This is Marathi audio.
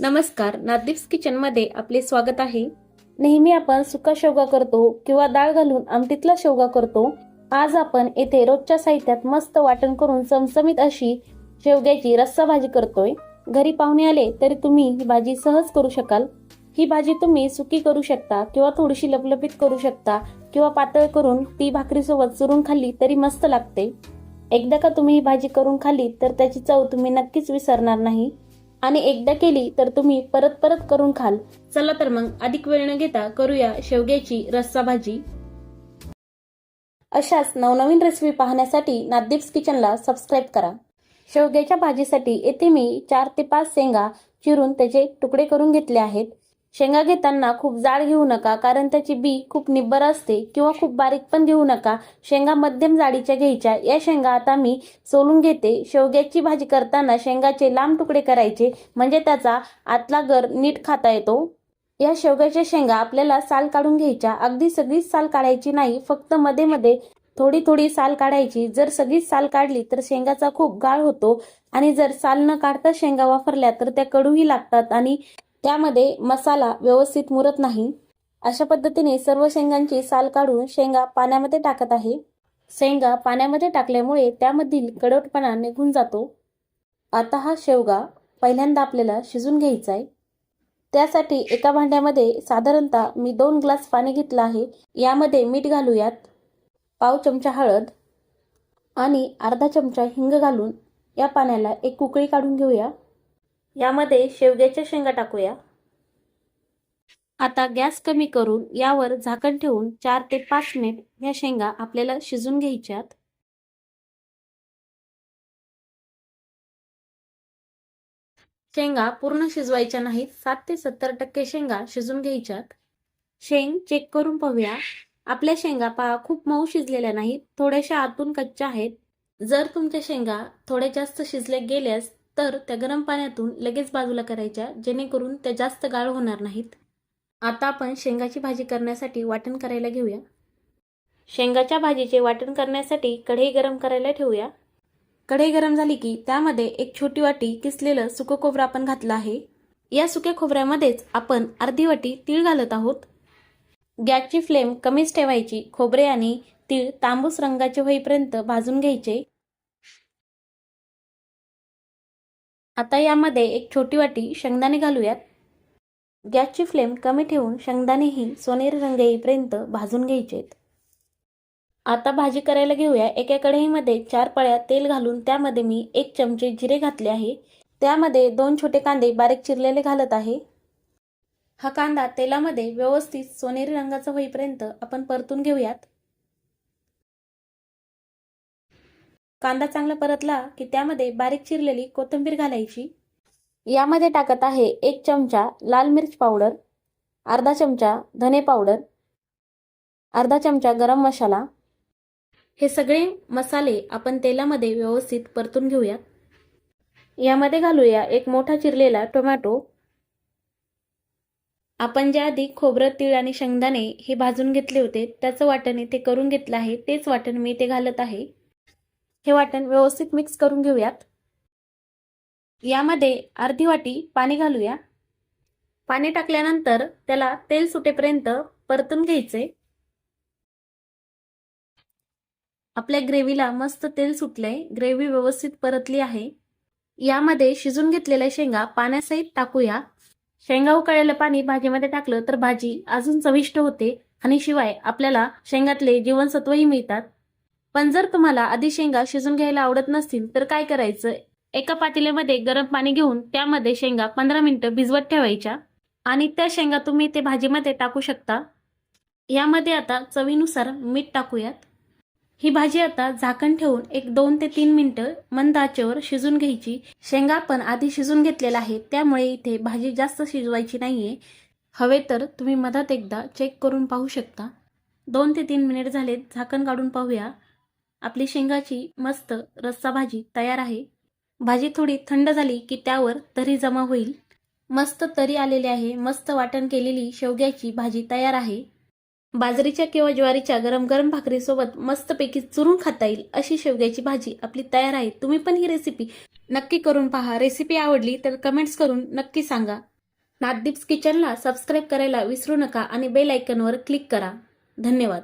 नमस्कार नादीप्स किचनमध्ये आपले स्वागत आहे. नेहमी आपण सुका शेवगा करतो किंवा डाळ घालून आमटीतला शेवगा करतो. आज आपण येथे रोजच्या साहित्यात मस्त वाटण करून चमचमीत अशी शेवग्याची रस्सा भाजी करतोय. घरी पाहुणे आले तरी तुम्ही ही भाजी सहज करू शकाल. ही भाजी तुम्ही सुकी करू शकता किंवा थोडीशी लपलपीत करू शकता किंवा पातळ करून ती भाकरीसोबत चुरून खाल्ली तरी मस्त लागते. एकदा का तुम्ही ही भाजी करून खाल्ली तर त्याची चव तुम्ही नक्कीच विसरणार नाही. आणि एकदा केली तर तुम्ही परत परत करून खाल. चला तर मग अधिक वेळ न घेता करूया शेवग्याची रस्सा भाजी. अशाच नवनवीन रेसिपी पाहण्यासाठी नादीप्स किचनला सबस्क्राईब करा. शेवग्याच्या भाजीसाठी येथे मी चार ते पाच शेंगा चिरून त्याचे तुकडे करून घेतले आहेत. शेंगा घेताना खूप जाड घेऊ नका कारण त्याची बी खूप निब्बर असते किंवा खूप बारीक पण घेऊ नका. शेंगा मध्यम जाडीच्या घ्यायच्या. या शेंगा आता मी सोलून घेते. शेवग्याची भाजी करताना शेंगाचे लांब तुकडे करायचे म्हणजे त्याचा आतला गर नीट खाता येतो. या शेवग्याच्या शेंगा आपल्याला साल काढून घ्यायच्या. अगदी सगळीच साल काढायची नाही फक्त मध्ये मध्ये थोडी थोडी साल काढायची. जर सगळीच साल काढली तर शेंगाचा खूप गाळ होतो आणि जर साल न काढता शेंगा वापरल्या तर त्या कडूही लागतात आणि त्यामध्ये मसाला व्यवस्थित मुरत नाही. अशा पद्धतीने सर्व शेंगांची साल काढून शेंगा पाण्यामध्ये टाकत आहे. शेंगा पाण्यामध्ये टाकल्यामुळे त्यामधील कडवटपणा निघून जातो. आता हा शेवगा पहिल्यांदा आपल्याला शिजून घ्यायचा आहे त्यासाठी एका भांड्यामध्ये साधारणतः मी दोन ग्लास पाणी घेतलं आहे. यामध्ये मीठ घालूयात. पाव चमचा हळद आणि अर्धा चमचा हिंग घालून या पाण्याला एक कुकळी काढून घेऊया. यामध्ये शेवग्याच्या शेंगा टाकूया. आता गॅस कमी करून यावर झाकण ठेवून चार ते पाच मिनिट ह्या शेंगा आपल्याला शिजून घ्यायच्यात. शेंगा पूर्ण शिजवायच्या नाहीत सात ते सत्तर टक्के शेंगा शिजून घ्यायच्यात. शेंग चेक करून पाहूया. आपल्या शेंगा पहा खूप मऊ शिजलेल्या नाहीत थोड्याशा आतून कच्च्या आहेत. जर तुमच्या शेंगा थोड्या जास्त शिजल्या गेल्यास तर त्या गरम पाण्यातून लगेच बाजूला करायच्या जेणेकरून त्या जास्त गाळ होणार नाहीत. आता आपण शेंगाची भाजी करण्यासाठी वाटण करायला घेऊया. शेंगाच्या भाजीचे वाटण करण्यासाठी कढई गरम करायला ठेवूया. कढई गरम झाली की त्यामध्ये एक छोटी वाटी किसलेलं सुकं खोबरं आपण घातलं आहे. या सुक्या खोबऱ्यामध्येच आपण अर्धी वाटी तीळ घालत आहोत. गॅसची फ्लेम कमीच ठेवायची खोबरे आणि तीळ तांबूस रंगाचे होईपर्यंत भाजून घ्यायचे. आता यामध्ये एक छोटी वाटी शेंगदाणे घालूयात. गॅसची फ्लेम कमी ठेवून शेंगदाणेही सोनेरी रंग येईपर्यंत भाजून घ्यायचेत. आता भाजी करायला घेऊया. एका कढईमध्ये चार पळ्या तेल घालून त्यामध्ये मी एक चमचे जिरे घातले आहे. त्यामध्ये दोन छोटे कांदे बारीक चिरलेले घालत आहे. हा कांदा तेलामध्ये व्यवस्थित सोनेरी रंगाचा होईपर्यंत आपण परतून घेऊयात. कांदा चांगला परतला की त्यामध्ये बारीक चिरलेली कोथिंबीर घालायची. यामध्ये टाकत आहे एक चमचा लाल मिरच पावडर अर्धा चमचा धने पावडर अर्धा चमचा गरम मसाला. हे सगळे मसाले आपण तेलामध्ये व्यवस्थित परतून घेऊयात. यामध्ये घालूया एक मोठा चिरलेला टोमॅटो. आपण ज्या आधी खोबरं तीळ आणि शेंगदाणे हे भाजून घेतले होते त्याचं वाटण इथे करून घेतलं आहे तेच वाटण मी इथे घालत आहे. हे वाटण व्यवस्थित मिक्स करून घेऊयात. यामध्ये अर्धी वाटी पाणी घालूया. पाणी टाकल्यानंतर त्याला तेल सुटेपर्यंत परतून घ्यायचे. आपल्या ग्रेव्हीला मस्त तेल सुटलंय ग्रेव्ही व्यवस्थित परतली आहे. यामध्ये शिजून घेतलेल्या शेंगा पाण्यासहित टाकूया. शेंगा उकळलेलं पाणी भाजीमध्ये टाकलं तर भाजी अजून चविष्ट होते आणि शिवाय आपल्याला शेंगातले जीवनसत्वही मिळतात. पण जर तुम्हाला आधी शेंगा शिजून घ्यायला आवडत नसतील तर काय करायचं? एका पातेल्यामध्ये गरम पाणी घेऊन त्यामध्ये शेंगा पंधरा मिनिटं भिजवत ठेवायच्या आणि त्या शेंगा तुम्ही ते भाजीमध्ये टाकू शकता. यामध्ये आता चवीनुसार मीठ टाकूयात. ही भाजी आता झाकण ठेवून एक दोन ते तीन मिनिटं मंद आचेवर शिजून घ्यायची. शेंगा पण आधी शिजून घेतलेला आहे त्यामुळे इथे भाजी जास्त शिजवायची नाहीये. हवे तर तुम्ही मधात एकदा चेक करून पाहू शकता. दोन ते तीन मिनिट झालेत झाकण काढून पाहूया. आपली शेंगाची मस्त रस्सा भाजी तयार आहे. भाजी थोडी थंड झाली की त्यावर तरी जमा होईल. मस्त तरी आलेली आहे. मस्त वाटण केलेली शेवग्याची भाजी तयार आहे. बाजरीच्या किंवा ज्वारीच्या गरम गरम भाकरीसोबत मस्तपैकी चुरून खाता येईल अशी शेवग्याची भाजी आपली तयार आहे. तुम्ही पण ही रेसिपी नक्की करून पहा. रेसिपी आवडली तर कमेंट्स करून नक्की सांगा. नागदीप्स किचनला सबस्क्राईब करायला विसरू नका आणि बेल आयकनवर क्लिक करा. धन्यवाद.